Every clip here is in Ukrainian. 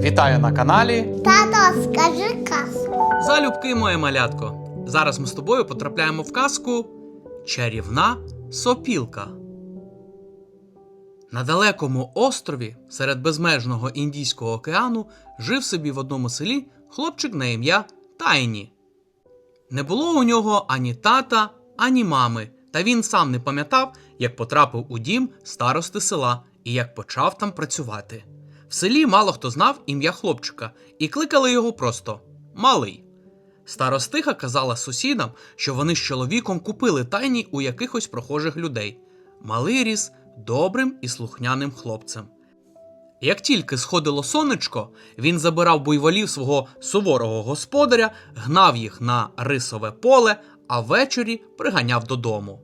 Вітаю на каналі. Тато, скажи казку. Залюбки, моє малятко. Зараз ми з тобою потрапляємо в казку Чарівна сопілка. На далекому острові серед безмежного Індійського океану жив собі в одному селі хлопчик на ім'я Тайні. Не було у нього ані тата, ані мами, та він сам не пам'ятав, як потрапив у дім старости села і як почав там працювати. В селі мало хто знав ім'я хлопчика, і кликали його просто Малий. Старостиха казала сусідам, що вони з чоловіком купили тайні у якихось прохожих людей. Малий ріс добрим і слухняним хлопцем. Як тільки сходило сонечко, він забирав буйволів свого суворого господаря, гнав їх на рисове поле, а ввечері приганяв додому.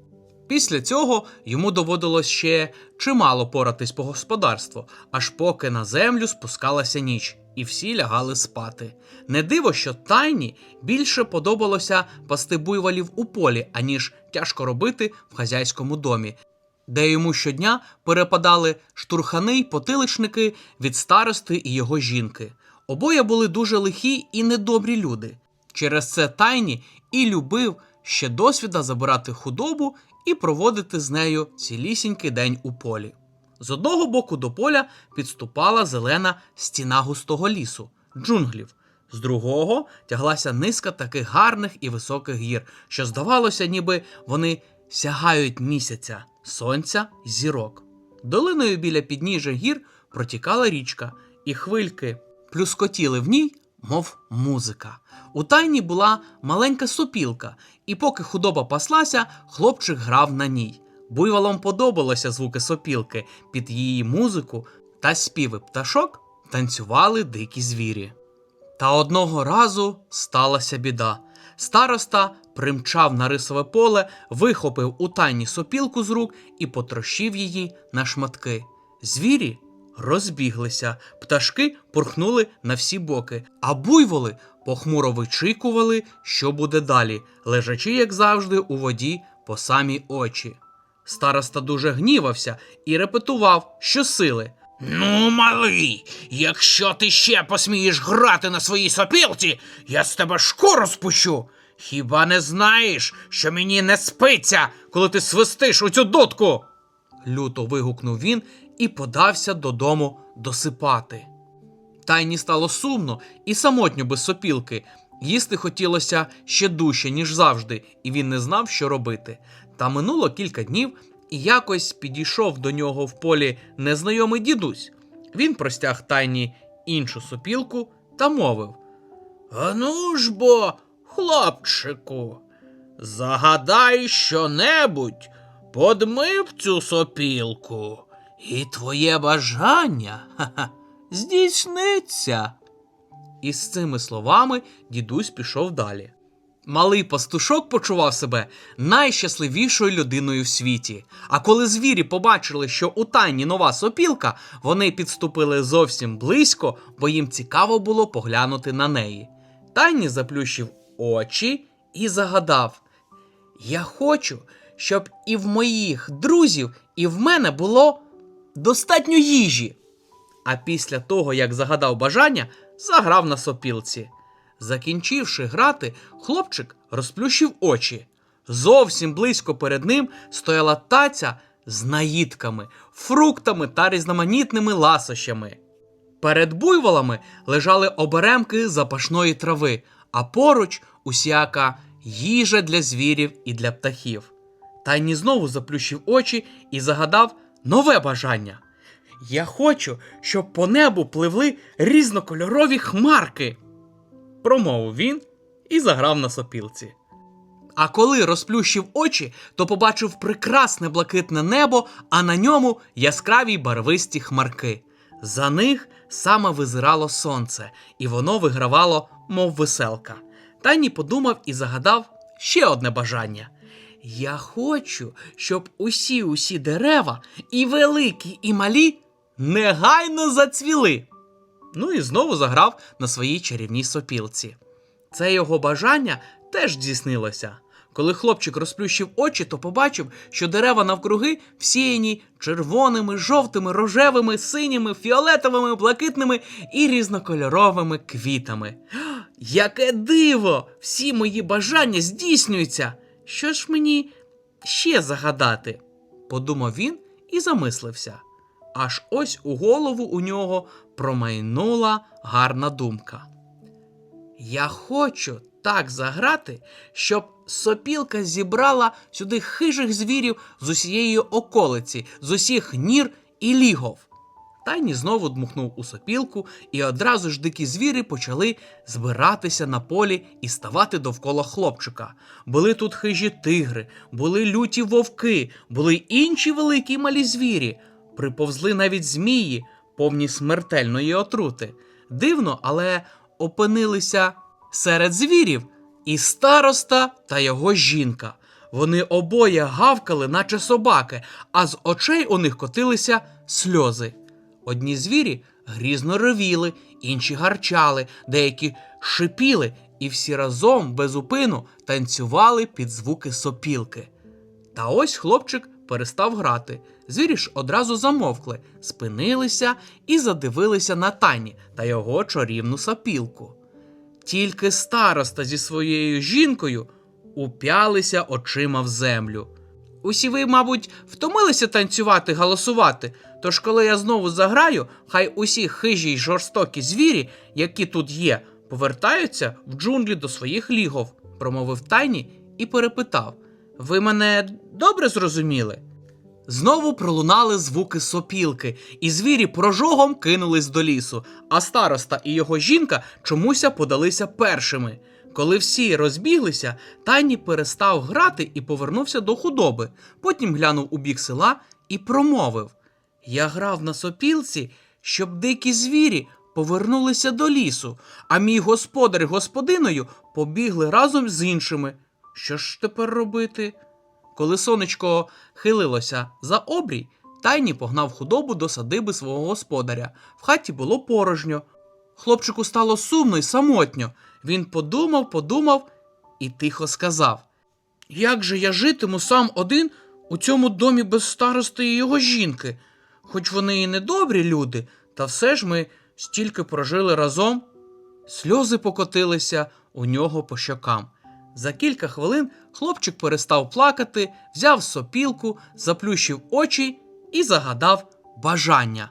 Після цього йому доводилось ще чимало поратись по господарству, аж поки на землю спускалася ніч, і всі лягали спати. Не диво, що тайні більше подобалося пасти буйволів у полі, аніж тяжко робити в хазяйському домі, де йому щодня перепадали штурхани й потиличники від старости і його жінки. Обоє були дуже лихі і недобрі люди. Через це тайні і любив ще досвіда забирати худобу і проводити з нею цілісінький день у полі. З одного боку до поля підступала зелена стіна густого лісу, джунглів. З другого тяглася низка таких гарних і високих гір, що здавалося, ніби вони сягають місяця, сонця й зірок. Долиною біля підніжжя гір протікала річка, і хвильки плюскотіли в ній, мов музика. У тайні була маленька сопілка, і поки худоба паслася, хлопчик грав на ній. Буйволам подобалося звуки сопілки, під її музику та співи пташок танцювали дикі звірі. Та одного разу сталася біда. Староста примчав на рисове поле, вихопив у тайні сопілку з рук і потрощив її на шматки. Звірі розбіглися, пташки пурхнули на всі боки, а буйволи похмуро вичікували, що буде далі, лежачи, як завжди, у воді по самі очі. Староста дуже гнівався і репетував щосили. Ну, малий, якщо ти ще посмієш грати на своїй сопілці, я з тебе шкуру спущу. Хіба не знаєш, що мені не спиться, коли ти свистиш у цю дудку? люто вигукнув він і подався додому досипати. Тайні стало сумно і самотньо без сопілки. Їсти хотілося ще дужче, ніж завжди, і він не знав, що робити. Та минуло кілька днів, і якось підійшов до нього в полі незнайомий дідусь. Він простяг тайні іншу сопілку та мовив: Ану ж бо, хлопчику, загадай щонебудь, подми в цю сопілку, і твоє бажання ха-ха, здійсниться. І з цими словами дідусь пішов далі. Малий пастушок почував себе найщасливішою людиною в світі. А коли звірі побачили, що у тайні нова сопілка, вони підступили зовсім близько, бо їм цікаво було поглянути на неї. Тайні заплющив очі і загадав: Я хочу, щоб і в моїх друзів, і в мене було достатньо їжі. А після того, як загадав бажання, заграв на сопілці. Закінчивши грати, хлопчик розплющив очі. Зовсім близько перед ним стояла таця з наїдками, фруктами та різноманітними ласощами. Перед буйволами лежали оберемки запашної трави, а поруч усяка їжа для звірів і для птахів. Тайні знову заплющив очі і загадав нове бажання. Я хочу, щоб по небу пливли різнокольорові хмарки. Промовив він і заграв на сопілці. А коли розплющив очі, то побачив прекрасне блакитне небо, а на ньому яскраві барвисті хмарки. За них саме визирало сонце, і воно вигравало, мов веселка. Тайні подумав і загадав ще одне бажання. Я хочу, щоб усі усі дерева, і великі, і малі, негайно зацвіли. Ну і знову заграв на своїй чарівній сопілці. Це його бажання теж здійснилося. Коли хлопчик розплющив очі, то побачив, що дерева навкруги всіяні червоними, жовтими, рожевими, синіми, фіолетовими, блакитними і різнокольоровими квітами. Яке диво! Всі мої бажання здійснюються. Що ж мені ще загадати? подумав він і замислився. Аж ось у голову у нього промайнула гарна думка. Я хочу так заграти, щоб сопілка зібрала сюди хижих звірів з усієї околиці, з усіх нір і лігов. Тайні знову дмухнув у сопілку, і одразу ж дикі звірі почали збиратися на полі і ставати довкола хлопчика. Були тут хижі тигри, були люті вовки, були інші великі малі звірі. Приповзли навіть змії, повні смертельної отрути. Дивно, але опинилися серед звірів і староста та його жінка. Вони обоє гавкали, наче собаки, а з очей у них котилися сльози. Одні звірі грізно ревіли, інші гарчали, деякі шипіли, і всі разом без упину танцювали під звуки сопілки. Та ось хлопчик перестав грати. Звірі ж одразу замовкли, спинилися і задивилися на Тані та його чарівну сопілку. Тільки староста зі своєю жінкою уп'ялися очима в землю. Усі ви, мабуть, втомилися танцювати, галасувати. Тож, коли я знову заграю, хай усі хижі й жорстокі звірі, які тут є, повертаються в джунглі до своїх лігов, промовив тайні і перепитав: Ви мене добре зрозуміли? Знову пролунали звуки сопілки, і звірі прожогом кинулись до лісу, а староста і його жінка чомуся подалися першими. Коли всі розбіглися, Тайні перестав грати і повернувся до худоби. Потім глянув у бік села і промовив: Я грав на сопілці, щоб дикі звірі повернулися до лісу, а мій господар і господиною побігли разом з іншими. Що ж тепер робити? Коли сонечко хилилося за обрій, тайні погнав худобу до садиби свого господаря. В хаті було порожньо. Хлопчику стало сумно й самотньо. Він подумав, подумав і тихо сказав: Як же я житиму сам один у цьому домі без старости і його жінки? Хоч вони і недобрі люди, та все ж ми стільки прожили разом. Сльози покотилися у нього по щокам. За кілька хвилин хлопчик перестав плакати, взяв сопілку, заплющив очі і загадав бажання.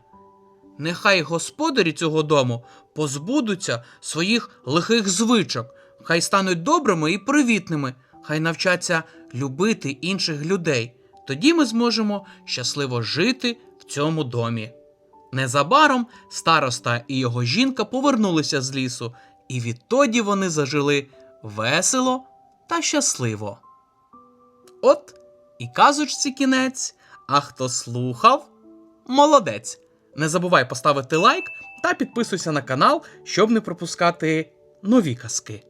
Нехай господарі цього дому позбудуться своїх лихих звичок, хай стануть добрими і привітними, хай навчаться любити інших людей. Тоді ми зможемо щасливо жити цьому домі. Незабаром староста і його жінка повернулися з лісу, і відтоді вони зажили весело та щасливо. От і казочці кінець, а хто слухав, молодець. Не забувай поставити лайк та підписуйся на канал, щоб не пропускати нові казки.